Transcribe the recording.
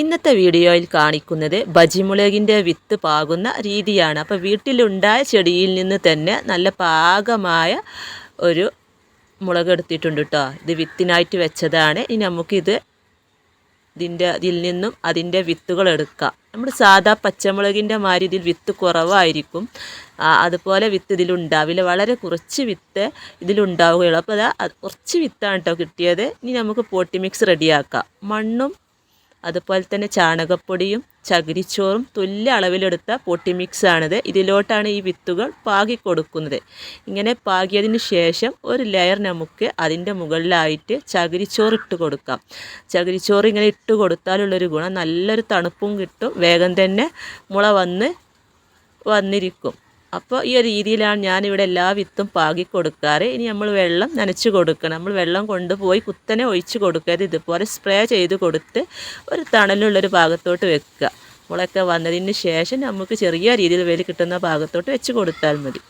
ഇന്നത്തെ വീഡിയോയിൽ കാണിക്കുന്നത് ബജിമുളകിന്റെ വിത്ത് പാകുന്ന രീതിയാണ്. അപ്പോൾ വീട്ടിലുണ്ടായ ചെടിയിൽ നിന്ന് തന്നെ നല്ല പാകമായ ഒരു മുളക് എടുത്തിട്ടുണ്ട് കേട്ടോ ഇത് വിത്തിനായിട്ട് വെച്ചതാണ്. ഇനി നമുക്കിത് ഇതിന്റെ ഇതിൽ നിന്നും അതിന്റെ വിത്തുകൾ എടുക്കാം. നമ്മൾ സാധാ പച്ചമുളകിന്റെ മാതിരി ഇതിൽ വിത്ത് കുറവായിരിക്കും. അതുപോലെ വിത്ത് ഇതിലുണ്ടാവില്ല വളരെ കുറച്ച് വിത്ത് ഇതിലുണ്ടാവുകയുള്ളൂ അപ്പോൾ അതാ കുറച്ച് വിത്താണ് കേട്ടോ കിട്ടിയത്. ഇനി നമുക്ക് പോട്ടി മിക്സ് റെഡിയാക്കാം. മണ്ണും അതുപോലെ തന്നെ ചാണകപ്പൊടിയും ചകിരിച്ചോറും തുല്യ അളവിലെടുത്ത പൊട്ടി മിക്സാണിത് ഇതിലോട്ടാണ് ഈ വിത്തുകൾ പാകി കൊടുക്കുന്നത്. ഇങ്ങനെ പാകിയതിന് ശേഷം ഒരു ലെയർ നമുക്ക് അതിന്റെ മുകളിലായിട്ട് ചകിരിച്ചോറ് ഇട്ട് കൊടുക്കാം. ചകിരിച്ചോറ് ഇങ്ങനെ ഇട്ട് കൊടുത്താലുള്ളൊരു ഗുണം നല്ലൊരു തണുപ്പും കിട്ടും. വേഗം തന്നെ മുള വന്ന് വന്നിരിക്കും. അപ്പോൾ ഈ ഒരു രീതിയിലാണ് ഞാനിവിടെ എല്ലാ വിത്തും പാകി കൊടുക്കാറ്. ഇനി നമ്മൾ വെള്ളം നനച്ച് കൊടുക്കണം. നമ്മൾ വെള്ളം കൊണ്ടുപോയി കുത്തനെ ഒഴിച്ച് കൊടുക്കരുത് ഇതുപോലെ സ്പ്രേ ചെയ്ത് കൊടുത്ത് ഒരു തണലുള്ളൊരു ഭാഗത്തോട്ട് വെക്കുക. മുളയൊക്കെ വന്നതിന് ശേഷം നമുക്ക് ചെറിയ രീതിയിൽ വെയിൽ കിട്ടുന്ന ഭാഗത്തോട്ട് വെച്ച് കൊടുത്താൽ മതി.